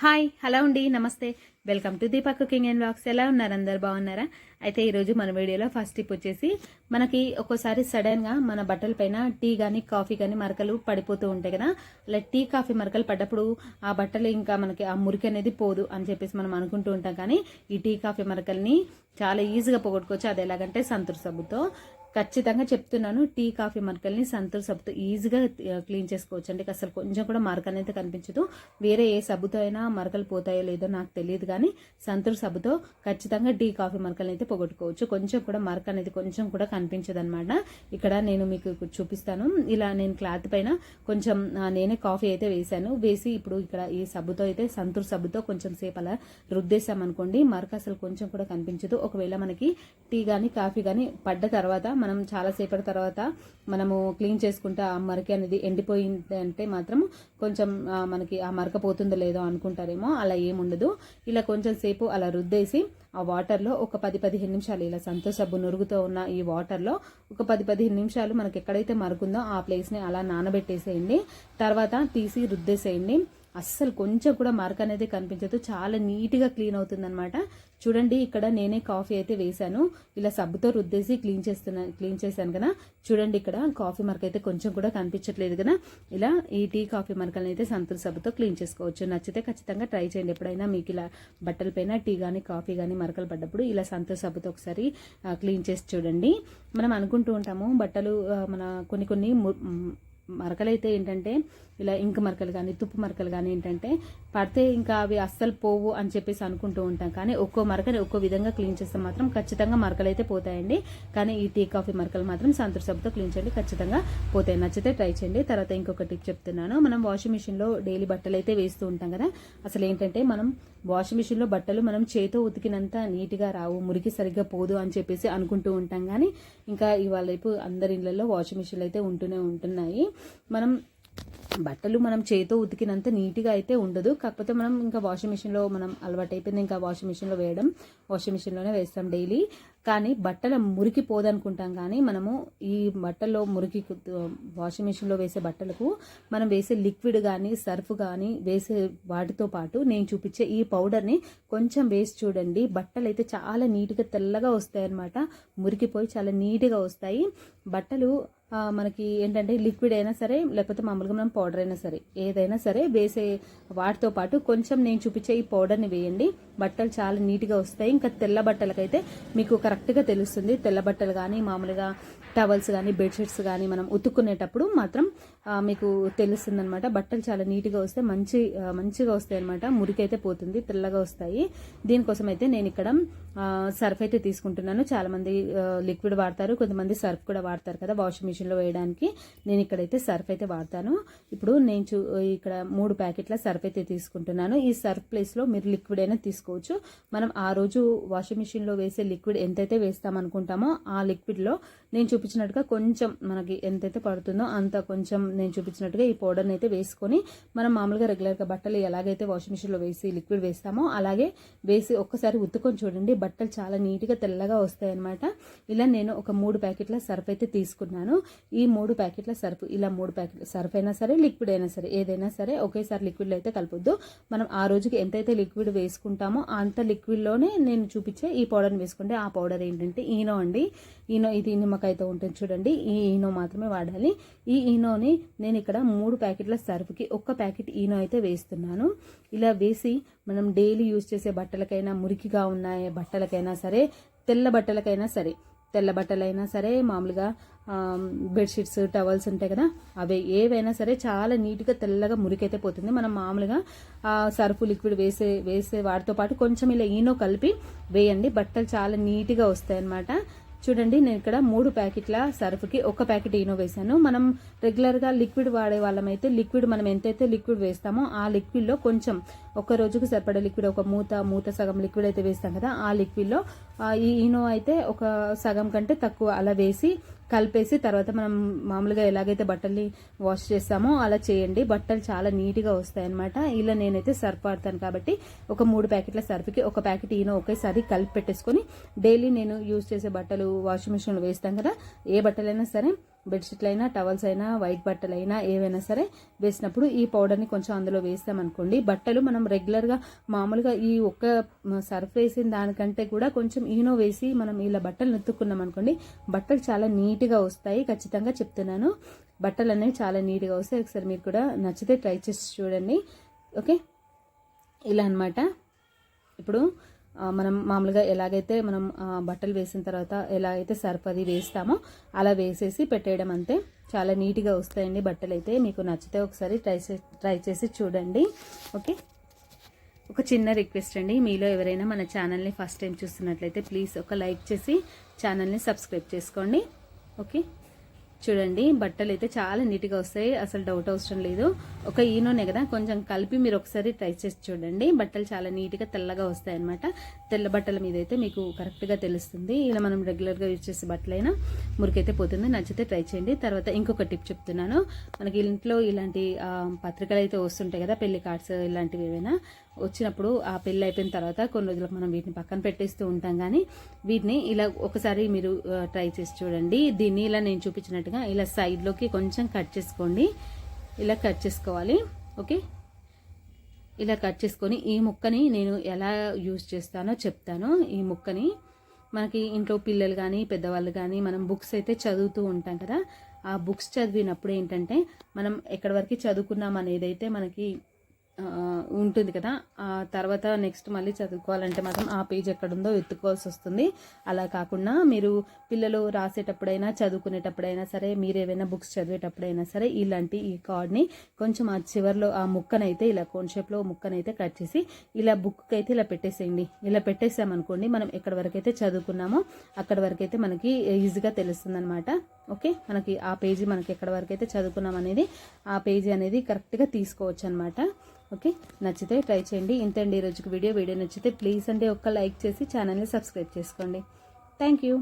Hi hello అండి నమస్తే. Welcome to Deepa cooking and blogs ఎలా ఉన్నారు? అందరు బాగున్నారా? అయితే ఈరోజు మన వీడియోలో ఫస్ట్ టిప్ వచ్చేసి మనకి ఒక్కోసారి సడన్గా మన బట్టల పైన టీ కానీ కాఫీ కానీ మరకలు పడిపోతూ ఉంటాయి కదా. అలా టీ కాఫీ మరకలు పడ్డప్పుడు ఆ బట్టలు ఇంకా మనకి ఆ మురికి అనేది పోదు అని చెప్పేసి మనం అనుకుంటూ ఉంటాం. కానీ ఈ టీ కాఫీ మరకల్ని చాలా ఈజీగా పోగొట్టుకోవచ్చు. అది ఎలాగంటే సంతూర్ సబ్బుతో. ఖచ్చితంగా చెప్తున్నాను టీ కాఫీ మరకల్ని సంతూర్ సబ్బుతో ఈజీగా క్లీన్ చేసుకోవచ్చు. అండి అసలు కొంచెం కూడా మరక అనేది కనిపించదు. వేరే ఏ సబ్బుతో అయినా మరకలు పోతాయో లేదో నాకు తెలియదు కానీ సంతూర్ సబ్బుతో ఖచ్చితంగా టీ కాఫీ మరకల్ని అయితే పోగొట్టుకోవచ్చు. కొంచెం కూడా మరక అనేది కొంచెం కూడా కనిపించదు అనమాట ఇక్కడ నేను మీకు చూపిస్తాను. ఇలా నేను క్లాత్ పైన కొంచెం నేనే కాఫీ అయితే వేశాను. వేసి ఇప్పుడు ఇక్కడ ఈ సబ్బుతో అయితే సంతూర్ సబ్బుతో కొంచెం సేపు అలా రుద్దేశామనుకోండి మరక అసలు కొంచెం కూడా కనిపించదు. ఒకవేళ మనకి టీ కానీ కాఫీ కానీ పడ్డ తర్వాత మనం చాలాసేపటి తర్వాత మనము క్లీన్ చేసుకుంటే ఆ మరక అనేది ఎండిపోయింది అంటే మాత్రం కొంచెం మనకి ఆ మరక పోతుందో లేదో అనుకుంటారేమో అలా ఏముండదు. ఇలా కొంచెం సేపు అలా రుద్దేసి ఆ వాటర్లో ఒక పది పదిహేను నిమిషాలు ఇలా సంతోషబ్బు సబ్బు ఉన్న ఈ వాటర్లో ఒక పది పదిహేను నిమిషాలు మనకి ఎక్కడైతే మరకుందో ఆ ప్లేస్ని అలా నానబెట్టేసేయండి. తర్వాత తీసి రుద్దేసేయండి. అస్సలు కొంచెం కూడా మార్క్ అనేది కనిపించదు. చాలా నీట్గా క్లీన్ అవుతుందన్నమాట. చూడండి ఇక్కడ నేనే కాఫీ అయితే వేశాను. ఇలా సబ్బుతో రుద్దేసి క్లీన్ చేస్తున్నాను క్లీన్ చేశాను కదా. చూడండి ఇక్కడ కాఫీ మార్క్ అయితే కొంచెం కూడా కనిపించట్లేదు కదా. ఇలా ఈ టీ కాఫీ మరకలను అయితే సంతూర్ సబ్బుతో క్లీన్ చేసుకోవచ్చు. నచ్చితే ఖచ్చితంగా ట్రై చేయండి. ఎప్పుడైనా మీకు ఇలా బట్టల పైన టీ కానీ కాఫీ కానీ మరకలు పడ్డప్పుడు ఇలా సంతూర్ సబ్బుతో ఒకసారి క్లీన్ చేసి చూడండి. మనం అనుకుంటూ ఉంటాము బట్టలు మన కొన్ని కొన్ని ము- మరకలైతే ఏంటంటే ఇలా ఇంక మరకలు కానీ తుప్పు మరకలు కానీ ఏంటంటే పడితే ఇంకా అవి అస్సలు పోవు అని చెప్పేసి అనుకుంటూ ఉంటాం. కానీ ఒక్కో మరకని ఒక్కో విధంగా క్లీన్ చేస్తే మాత్రం ఖచ్చితంగా మరకలు అయితే పోతాయండి. కానీ ఈ టీ కాఫీ మరకలు మాత్రం సంతూర్ సబ్బుతో క్లీన్ చేయండి ఖచ్చితంగా పోతాయి. నచ్చితే ట్రై చేయండి. తర్వాత ఇంకొక టిప్ చెప్తున్నాను. మనం వాషింగ్ మిషన్లో డైలీ బట్టలు అయితే వేస్తూ ఉంటాం కదా. అసలు ఏంటంటే మనం వాషింగ్ మిషన్లో బట్టలు మనం చేతో ఉతికినంత నీట్గా రావు మురికి సరిగ్గా పోదు అని చెప్పేసి అనుకుంటూ ఉంటాం. కానీ ఇంకా ఇవాళ రేపు అందరి ఇళ్ళలో వాషింగ్ మిషన్లు అయితే ఉంటూనే ఉంటున్నాయి. మనం బట్టలు మనం చేతో ఉతికినంత నీట్గా అయితే ఉండదు. కాకపోతే మనం ఇంకా వాషింగ్ మిషన్లో మనం అలవాటు అయిపోయింది ఇంకా వాషింగ్ మిషన్లో వేయడం వాషింగ్ మిషన్లోనే వేస్తాం డైలీ. కానీ బట్టల మురికి పోదనుకుంటాం కానీ మనము ఈ బట్టల్లో మురికి వాషింగ్ మిషన్లో వేసే బట్టలకు మనం వేసే లిక్విడ్ కానీ సర్ఫ్ కానీ వేసే వాటితో పాటు నేను చూపించే ఈ పౌడర్ని కొంచెం వేసి చూడండి. బట్టలు అయితే చాలా నీట్గా తెల్లగా వస్తాయి అన్నమాట మురికిపోయి చాలా నీట్గా వస్తాయి. బట్టలు మనకి ఏంటంటే లిక్విడ్ అయినా సరే లేకపోతే మామూలుగా మనం పౌడర్ అయినా సరే ఏదైనా సరే వేసే వాటితో పాటు కొంచెం నేను చూపించే ఈ పౌడర్ని వేయండి. బట్టలు చాలా నీట్గా వస్తాయి. ఇంకా తెల్ల బట్టలకైతే మీకు కరెక్ట్గా తెలుస్తుంది. తెల్ల బట్టలు కానీ మామూలుగా టవల్స్ కానీ బెడ్షీట్స్ కానీ మనం ఉతుక్కునేటప్పుడు మాత్రం మీకు తెలుస్తుంది అనమాట బట్టలు చాలా నీట్గా వస్తే మంచి మంచిగా వస్తాయి అనమాట మురికైతే పోతుంది తెల్లగా వస్తాయి. దీనికోసం అయితే నేను ఇక్కడ సర్ఫ్ అయితే తీసుకుంటున్నాను. చాలామంది లిక్విడ్ వాడతారు. కొంతమంది సర్ఫ్ కూడా వాడతారు కదా వాషింగ్ మిషన్లో వేయడానికి. నేను ఇక్కడైతే సర్ఫ్ అయితే వాడతాను. ఇప్పుడు నేను చూ ఇక్కడ మూడు ప్యాకెట్ల సర్ఫ్ అయితే తీసుకుంటున్నాను. ఈ సర్ఫ్ ప్లేస్లో మీరు లిక్విడ్ అయినా తీసుకోవచ్చు. మనం ఆ రోజు వాషింగ్ మిషన్లో వేసే లిక్విడ్ ఎంతైతే వేస్తామనుకుంటామో ఆ లిక్విడ్లో నేను చూపించినట్టుగా కొంచెం మనకి ఎంతైతే పడుతుందో అంత కొంచెం నేను చూపించినట్టుగా ఈ పౌడర్ని అయితే వేసుకొని మనం మామూలుగా రెగ్యులర్గా బట్టలు ఎలాగైతే వాషింగ్ మిషన్లో వేసి లిక్విడ్ వేస్తామో అలాగే వేసి ఒక్కసారి ఉత్తుకొని చూడండి. బట్టలు చాలా నీట్గా తెల్లగా వస్తాయన్నమాట. ఇలా నేను ఒక మూడు ప్యాకెట్ల సర్ఫ్ అయితే తీసుకున్నాను. ఈ మూడు ప్యాకెట్ల సర్ఫ్ ఇలా మూడు ప్యాకెట్ల సర్ఫ్ అయినా సరే లిక్విడ్ అయినా సరే ఏదైనా సరే ఒకేసారి లిక్విడ్లో అయితే కలపొద్దు. మనం ఆ రోజుకి ఎంతైతే లిక్విడ్ వేసుకుంటామో అంత లిక్విడ్లోనే నేను చూపించే ఈ పౌడర్ని వేసుకుంటే ఆ పౌడర్ ఏంటంటే ఈనో అండి. ఈనో ఇది నిమ్మకాయతో ఉంటుంది చూడండి. ఈ ఈనో మాత్రమే వాడాలి. ఈ ఈనోని నేను ఇక్కడ మూడు ప్యాకెట్ల సర్ఫ్కి ఒక్క ప్యాకెట్ ఈనో అయితే వేస్తున్నాను. ఇలా వేసి మనం డైలీ యూజ్ చేసే బట్టలకైనా మురికిగా ఉన్నాయి బట్టలకైనా సరే తెల్ల బట్టలకైనా సరే. తెల్ల బట్టలైనా సరే మామూలుగా బెడ్షీట్స్ టవల్స్ ఉంటాయి కదా అవి ఏవైనా సరే చాలా నీట్గా తెల్లగా మురికైతే పోతుంది. మనం మామూలుగా సర్ఫ్ లిక్విడ్ వేసే వేసే వాటితో పాటు కొంచెం ఇలా ఈనో కలిపి వేయండి. బట్టలు చాలా నీట్గా వస్తాయి అన్నమాట చూడండి నేను ఇక్కడ మూడు ప్యాకెట్ల సర్ఫ్కి ఒక ప్యాకెట్ ఈనో వేసాను మనం రెగ్యులర్గా లిక్విడ్ వాడే వాళ్ళమైతే లిక్విడ్ మనం ఎంతైతే లిక్విడ్ వేస్తామో ఆ లిక్విడ్లో కొంచెం ఒక రోజుకు సరిపడే లిక్విడ్ ఒక మూత మూత సగం లిక్విడ్ అయితే వేస్తాం కదా ఆ లిక్విడ్లో ఈ ఈనో అయితే ఒక సగం కంటే తక్కువ అలా వేసి కలిపేసి తర్వాత మనం మామూలుగా ఎలాగైతే బట్టల్ని వాష్ చేస్తామో అలా చేయండి. బట్టలు చాలా నీట్గా వస్తాయి అనమాట ఇలా నేనైతే సర్ఫ్ వాడతాను కాబట్టి ఒక మూడు ప్యాకెట్ల సర్ఫ్కి ఒక ప్యాకెట్ ఈనో ఒకేసారి కలిపి పెట్టేసుకొని డైలీ నేను యూజ్ చేసే బట్టలు వాషింగ్ మిషన్లో వేస్తాం కదా ఏ బట్టలైనా సరే బెడ్షీట్లు అయినా టవల్స్ అయినా వైట్ బట్టలు అయినా ఏవైనా సరే వేసినప్పుడు ఈ పౌడర్ని కొంచెం అందులో వేస్తామనుకోండి. బట్టలు మనం రెగ్యులర్గా మామూలుగా ఈ ఒక్క సర్ఫ్ వేసిన దానికంటే కూడా కొంచెం ఈనో వేసి మనం ఇలా బట్టలు నెత్తుకున్నాం అనుకోండి బట్టలు చాలా నీట్గా వస్తాయి. ఖచ్చితంగా చెప్తున్నాను. బట్టలు అనేవి చాలా నీట్గా వస్తాయి. ఒకసారి మీరు కూడా నచ్చితే ట్రై చేసి చూడండి. ఓకే? ఇలా అన్నమాట. ఇప్పుడు మనం మామూలుగా ఎలాగైతే మనం బట్టలు వేసిన తర్వాత ఎలా అయితే సర్ఫ్ అది వేస్తామో అలా వేసేసి పెట్టేయడం అంతే. చాలా నీట్గా వస్తాయండి బట్టలు అయితే మీకు నచ్చితే ఒకసారి ట్రై చే ట్రై చేసి చూడండి. ఓకే? ఒక చిన్న రిక్వెస్ట్ అండి. మీలో ఎవరైనా మన ఛానల్ని ఫస్ట్ టైం చూస్తున్నట్లయితే ప్లీజ్ ఒక లైక్ చేసి ఛానల్ని సబ్స్క్రైబ్ చేసుకోండి. ఓకే? చూడండి బట్టలు అయితే చాలా నీట్గా వస్తాయి. అసలు డౌట్ అవసరం లేదు. ఒక ఈనోనే కదా కొంచెం కలిపి మీరు ఒకసారి ట్రై చేసి చూడండి. బట్టలు చాలా నీట్గా తెల్లగా వస్తాయి అనమాట తెల్ల బట్టల మీద అయితే మీకు కరెక్ట్గా తెలుస్తుంది. ఇలా మనం రెగ్యులర్గా యూజ్ చేసే బట్టలైనా మురికైతే పోతుంది. నచ్చితే ట్రై చేయండి. తర్వాత ఇంకొక టిప్ చెప్తున్నాను. మనకి ఇంట్లో ఇలాంటి పత్రికలు అయితే వస్తుంటాయి కదా పెళ్ళి కార్డ్స్ ఇలాంటివి ఏవైనా. వచ్చినప్పుడు ఆ పెళ్ళి అయిపోయిన తర్వాత కొన్ని రోజులకు మనం వీటిని పక్కన పెట్టేస్తూ ఉంటాం కానీ వీటిని ఇలా ఒకసారి మీరు ట్రై చేసి చూడండి. దీన్ని ఇలా నేను చూపించినట్టుగా ఇలా సైడ్లోకి కొంచెం కట్ చేసుకోండి. ఇలా కట్ చేసుకోవాలి ఓకే? ఇలా కట్ చేసుకొని ఈ ముక్కని నేను ఎలా యూజ్ చేస్తానో చెప్తాను. ఈ ముక్కని మనకి ఇంట్లో పిల్లలు కానీ పెద్దవాళ్ళు కానీ మనం బుక్స్ అయితే చదువుతూ ఉంటాం కదా. ఆ బుక్స్ చదివినప్పుడు ఏంటంటే మనం ఎక్కడి వరకు చదువుకున్నాం అనేది అయితే మనకి ఉంటుంది కదా. ఆ తర్వాత నెక్స్ట్ మళ్ళీ చదువుకోవాలంటే మాత్రం ఆ పేజ్ ఎక్కడుందో ఎత్తుకోవాల్సి వస్తుంది. అలా కాకుండా మీరు పిల్లలు రాసేటప్పుడైనా చదువుకునేటప్పుడైనా సరే మీరు ఏవైనా బుక్స్ చదివేటప్పుడైనా సరే ఇలాంటి ఈ కార్డ్ని కొంచెం ఆ చివర్లో ఆ ముక్కనైతే ఇలా కోన్ షేప్లో ముక్కనైతే కట్ చేసి ఇలా బుక్కి అయితే ఇలా పెట్టేసేయండి. ఇలా పెట్టేసామనుకోండి మనం ఎక్కడి వరకు అయితే చదువుకున్నామో అక్కడి వరకు అయితే మనకి ఈజీగా తెలుస్తుంది అనమాట ఓకే? మనకి ఆ పేజీ మనకి ఎక్కడి వరకు అయితే చదువుకున్నాం అనేది ఆ పేజీ అనేది కరెక్ట్గా తీసుకోవచ్చు అనమాట ఓకే? నచ్చితే ట్రై చేయండి. ఇంతండి అండి రోజుకి వీడియో. వీడియో నచ్చితే ప్లీజ్ అంటే ఒక్క లైక్ చేసి ఛానల్ని సబ్స్క్రైబ్ చేసుకోండి. Thank you.